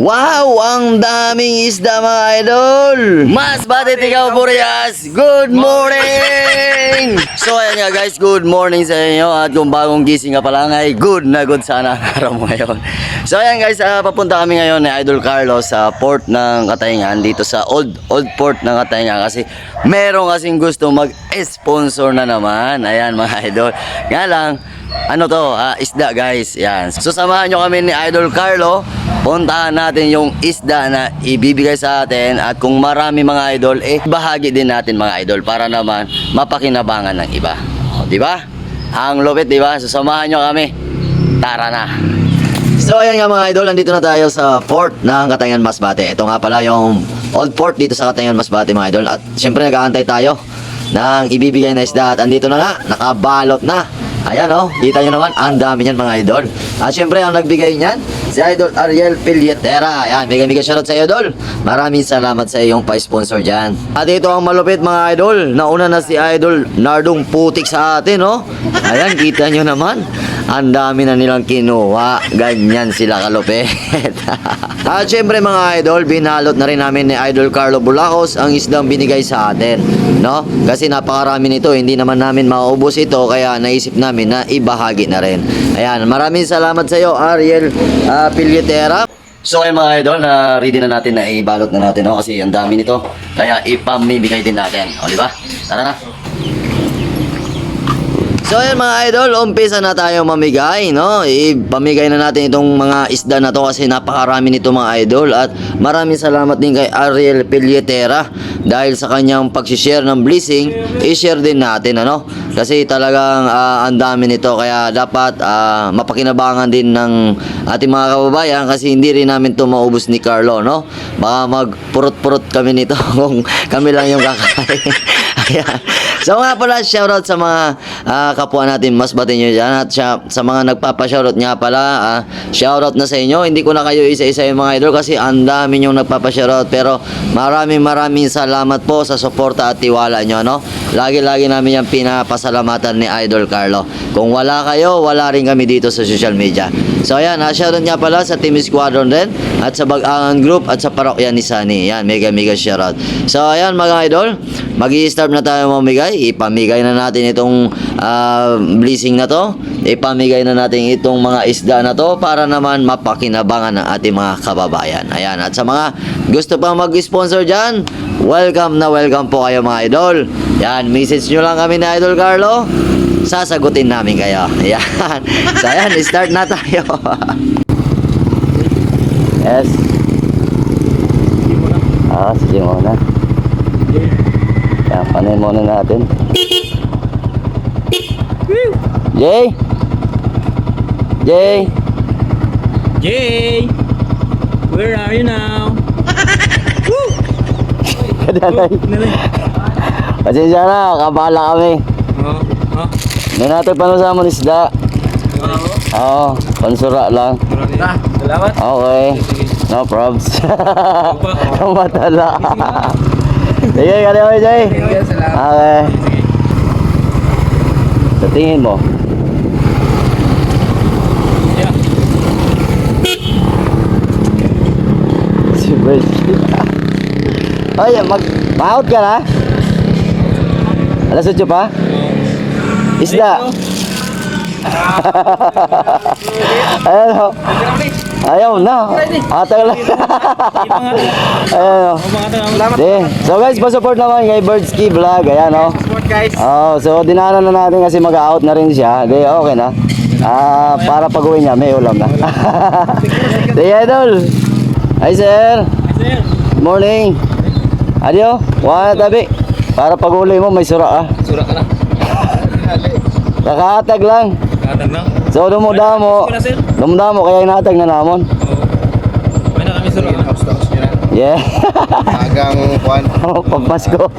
Wow! Ang daming isda mga idol! Mas batit ikaw, Boreas! Good morning! so ayan nga guys, good morning sa inyo at kung bagong gising ka pa lang ay good na good sana ang araw mo ngayon. So ayan guys, ah, papunta kami ngayon ni Idol Carlos sa port ng Katayngan dito sa old old port ng Katayngan kasi meron kasing gusto mag-sponsor na naman. Ayan mga idol. Nga lang, ano to, ah, isda guys. Yan. So samahan nyo kami ni Idol Carlo. Puntahan natin yung isda na ibibigay sa atin at kung marami mga idol, eh bahagi din natin mga idol para naman mapakinabangan ng iba. O, di ba? Ang lupit, di ba? So samahan nyo kami. Tara na. So ayan nga mga idol, nandito na tayo sa port ng Katayan Masbate. Ito nga pala yung old port dito sa Katayan Masbate mga idol. At syempre nag-aantay tayo ng ibibigay na isda. At andito na nga, nakabalot na. Ayan oh, kita nyo naman, ang dami niyan mga idol. At syempre ang nagbigay niyan, si Idol Ariel Pilletera. Ayan, bigay bigay shoutout sa iyo, Idol. Maraming salamat sa iyong pa-sponsor dyan. At ito ang malupit mga idol. Nauna na si Idol Nardong Putik sa atin, oh. Ayan, kita nyo naman. Ang dami na nilang kinuha. Ganyan sila kalupit. At syempre mga idol, binalot na rin namin ni Idol Carlo Bulacos ang isdang binigay sa atin. No? Kasi napakarami nito, hindi naman namin maubos ito, kaya naisip namin na ibahagi na rin. Ayan, maraming salamat sa iyo, Ariel uh, Pilletera. So ayun mga idol, na ready na natin na ibalot na natin, no? kasi ang dami nito. Kaya ipamimigay din natin. O, di ba? Tara na. So ayan mga idol, umpisa na tayo mamigay, no? Ipamigay na natin itong mga isda na to kasi napakarami nito mga idol at maraming salamat din kay Ariel Pilletera dahil sa kanyang pag-share ng blessing, i-share din natin ano? Kasi talagang ah, ang dami nito kaya dapat ah, mapakinabangan din ng ating mga kababayan kasi hindi rin namin to maubos ni Carlo, no? Baka magpurot-purot kami nito kung kami lang yung kakain. Ayan. So nga pala, shoutout sa mga ah, kapwa natin, mas batin nyo dyan. At siya, sa mga nagpapa-shoutout nga pala, ah, shoutout na sa inyo. Hindi ko na kayo isa-isa yung mga idol kasi ang dami yung nagpapa-shoutout. Pero maraming maraming salamat po sa suporta at tiwala nyo. No? Lagi-lagi namin yung pinapasalamatan ni Idol Carlo. Kung wala kayo, wala rin kami dito sa social media. So ayan, ah, shoutout nga pala sa Team Squadron din at sa Bagangan Group at sa parokya ni Sunny. Yan, mega mega shoutout. So ayan mga idol, mag start na tayo mamigay. Ipamigay na natin itong ah, blessing na to. Ipamigay na natin itong mga isda na to para naman mapakinabangan ng ating mga kababayan. Ayan, at sa mga gusto pang mag-sponsor dyan, welcome na welcome po kayo mga idol. Yan, message nyo lang kami na Idol Carlo sasagutin namin kayo. Ayan. So, ayan, start na tayo. yes. Ah, sige muna. Panay muna natin. Jay! Jay! Jay! Where are you now? Kadalay. Nalay. Pasensya na, kabala kami. Oh, oh. Hindi natin panusama ng isda. Oo, pansura lang. Salamat. Okay. No probs. Kamatala. Sige, kali mo, Jay. Okay. Sa tingin mo. Si Bertie. Ay, mag out ka na? Alas 8 pa? Isda. Ayan o. Ayaw na. Atag lang. Ayan o. Di. So guys, pa-support naman kay Birdski Vlog. Ayan o. Support guys. Oh, so dinanan na natin kasi mag-out na rin siya. Di, okay na. Ah, para pag-uwi niya, may ulam na. Di, idol. Hi, sir. Sir. Good morning. Adio, wala tabi. Para pag-uli mo, may sura ah. Sura ka lang. Kakaatag lang. Katag na. So, dumudamo. Dumudamo, kaya inatag na namon. Oh. May na kami sura. Yeah. Agang kwan. Oh, Pagpasko.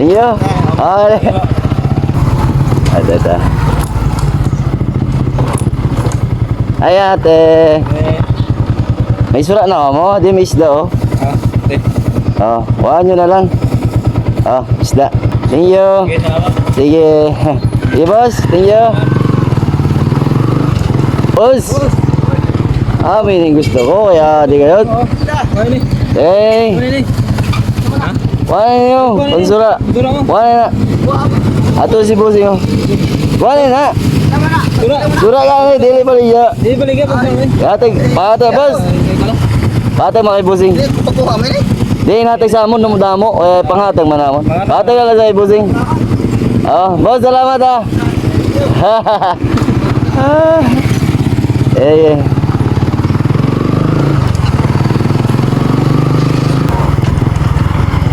Iyo. Okay. Ito, ito. Ay, ate. May sura na mo. Di may isda, oh. Ah, eh. Oh, kuhaan nyo na lang. Oh, isda. Thank you. Sige. Sige, boss. Thank you. Boss. Ah, may ning gusto ko, kaya di kayo. Eh. Ha? wala niyo, pansura. Wala na. Ato si boss yo. Wala na. Sura. Ka ni, dili pa liya. Di balik ka pag ni. Yatag, pata boss. Pata makibusing. Eh. Di natag sa amon namo damo, eh pangatag man namon. Patag ka lang sa ibusing. Oh, boss salamat ah. Ah. eh, eh.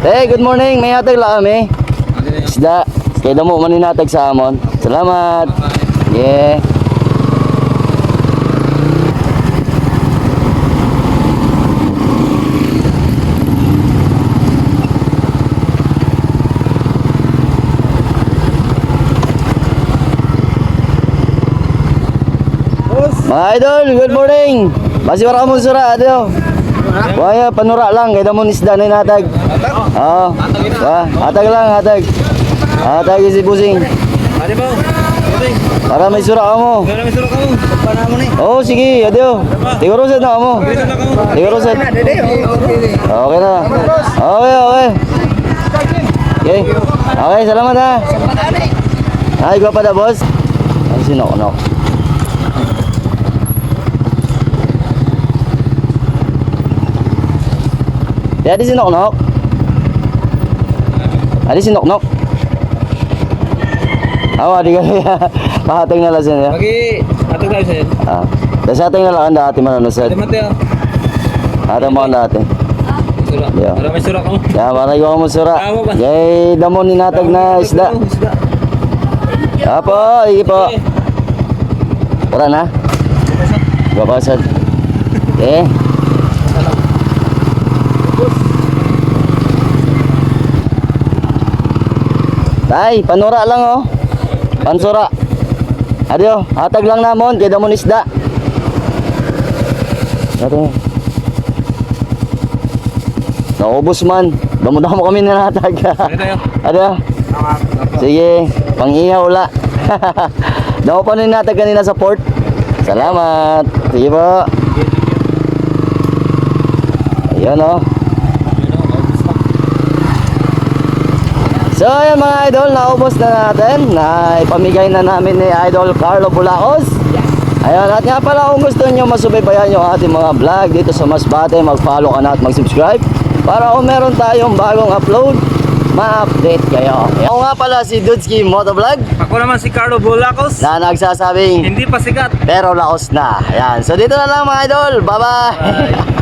Eh, good morning. May hatag lang kami. Isda. Kaya damo man ninatag sa amon. Salamat. Yeah. Mga idol, good morning. Basi wala mo sura, adio. Waya, panura lang, kaya mo isda na natag. Oo. Wah, hatag lang, hatag. Hatag si Busing. Ade ba? Para may sura mo. Kaya may sura mo. Pana mo ni. Oo, sige, adio. Tigurusin na mo. Tigurusin. Okay na. Okay, okay. Okay. Okay, salamat ha. Ay, gwa pa da, boss. Ay, sinok-nok. Di adi sinok-nok. Adi sinok-nok. Awa, di ka Pahatag na lang siya. Pagi atog tayo sa. Ah. Dasa ating na lang dati manunusad. Ade mate. Atang mo dati. Sura. Yeah. Para may sura ka mo. Ya, maray ko mo sura. Ba? Yay, damo ni natag na isda. Apo, iki po. Tara na. Gapasad. Eh. Tay, panura lang oh. Pansura. Adio, hatag lang namon kay damo ni isda. Ato. Naubos man. Damo-damo kami na natag. Adio. Sige, pang-ihaw la. Daw pa rin natin kanina sa port. Salamat. Sige po. Ayan o. So ayan mga idol, naubos na natin. Na ipamigay na namin ni Idol Carlo Bulacos. Ayan, at nga pala kung gusto nyo masubaybayan yung ating mga vlog dito sa Masbate, mag-follow ka na at mag-subscribe para kung meron tayong bagong upload, ma-update kayo. Ako nga pala si Dudski Motovlog Ako naman si Carlo Bolacos. na nagsasabing Hindi pa sikat. pero laos na. Ayan. So dito na lang mga idol. Bye-bye. Bye.